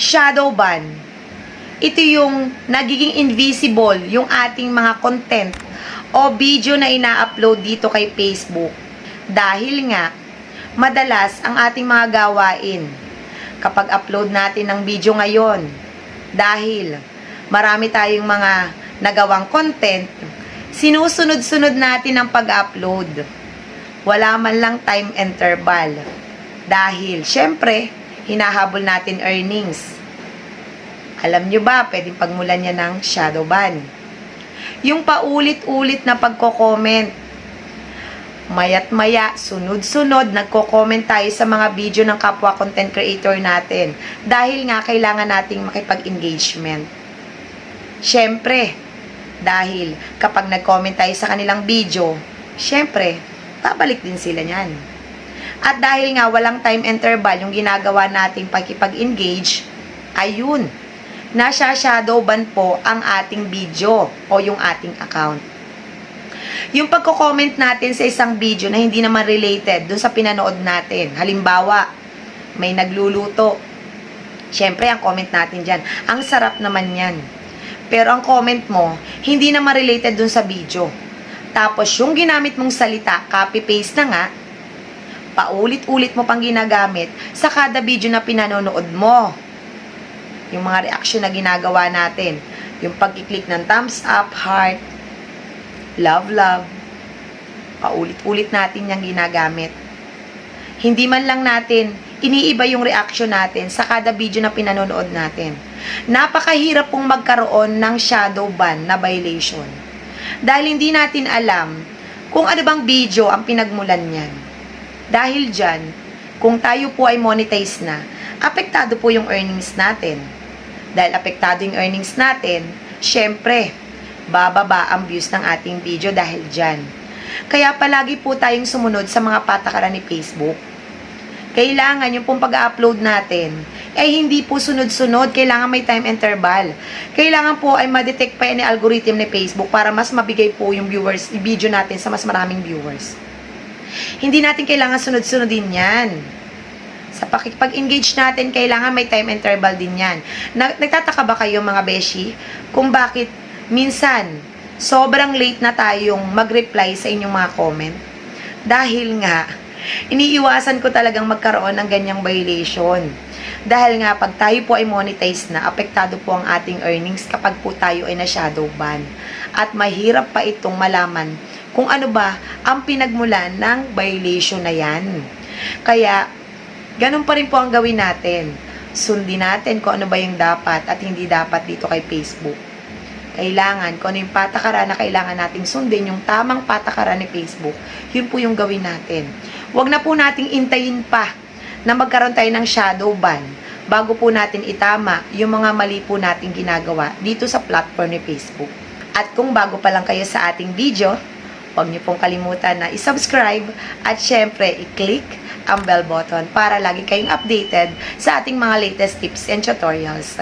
shadow ban. Ito yung nagiging invisible yung ating mga content o video na ina-upload dito kay Facebook. Dahil nga, madalas ang ating mga gawain kapag upload natin ng video ngayon. Dahil marami tayong mga nagawang content, sinusunod-sunod natin ang pag-upload. Wala man lang time interval. Dahil, syempre, hinahabol natin earnings. Alam nyo ba, pwedeng pagmulan niya ng shadow ban. Yung paulit-ulit na pagko-comment. Mayat maya, sunod-sunod, nagko-comment tayo sa mga video ng kapwa content creator natin. Dahil nga, kailangan nating makipag-engagement. Siyempre, dahil kapag nag-comment tayo sa kanilang video, siyempre, babalik din sila niyan. At dahil nga walang time interval yung ginagawa nating pagkipag-engage, ayun, nasa shadow ban po ang ating video o yung ating account. Yung pagko-comment natin sa isang video na hindi naman related dun sa pinanood natin. Halimbawa, may nagluluto. Siyempre, ang comment natin dyan, ang sarap naman yan. Pero ang comment mo, hindi naman related dun sa video. Tapos, yung ginamit mong salita, copy-paste na nga, paulit-ulit mo pang ginagamit sa kada video na pinanonood mo. Yung mga reaction na ginagawa natin. Yung pag-click ng thumbs up, heart, love, love. Paulit-ulit natin yung ginagamit. Hindi man lang natin iniiba yung reaction natin sa kada video na pinanonood natin. Napakahirap pong magkaroon ng shadow ban na violation. Dahil hindi natin alam kung ano bang video ang pinagmulan niyan. Dahil dyan, kung tayo po ay monetize na, apektado po yung earnings natin. Dahil apektado yung earnings natin, syempre, bababa ang views ng ating video dahil dyan. Kaya palagi po tayong sumunod sa mga patakaran ni Facebook. Kailangan yung pong pag-upload natin ay hindi po sunod-sunod, kailangan may time interval. Kailangan po ay ma-detect pa yan ni algorithm ni Facebook para mas mabigay po yung viewers, yung video natin sa mas maraming viewers. Hindi natin kailangan sunod-sunodin yan. Sa pakipag-engage natin, kailangan may time interval din yan. Nag- Nagtataka ba kayo mga beshi kung bakit minsan sobrang late na tayong mag-reply sa inyong mga comment? Dahil nga, iniiwasan ko talagang magkaroon ng ganyang violation. Dahil nga, pag tayo po ay monetize na, apektado po ang ating earnings kapag po tayo ay na-shadow ban. At mahirap pa itong malaman kung ano ba ang pinagmulan ng violation na yan. Kaya, ganun pa rin po ang gawin natin. Sundin natin kung ano ba yung dapat at hindi dapat dito kay Facebook. Kailangan, kung ano yung patakaran na kailangan nating sundin, yung tamang patakaran ni Facebook, yun po yung gawin natin. Huwag na po nating intayin pa na magkaroon tayo ng shadow ban bago po natin itama yung mga mali po nating ginagawa dito sa platform ni Facebook. At kung bago pa lang kayo sa ating video, huwag niyo pong kalimutan na isubscribe at syempre i-click ang bell button para lagi kayong updated sa ating mga latest tips and tutorials.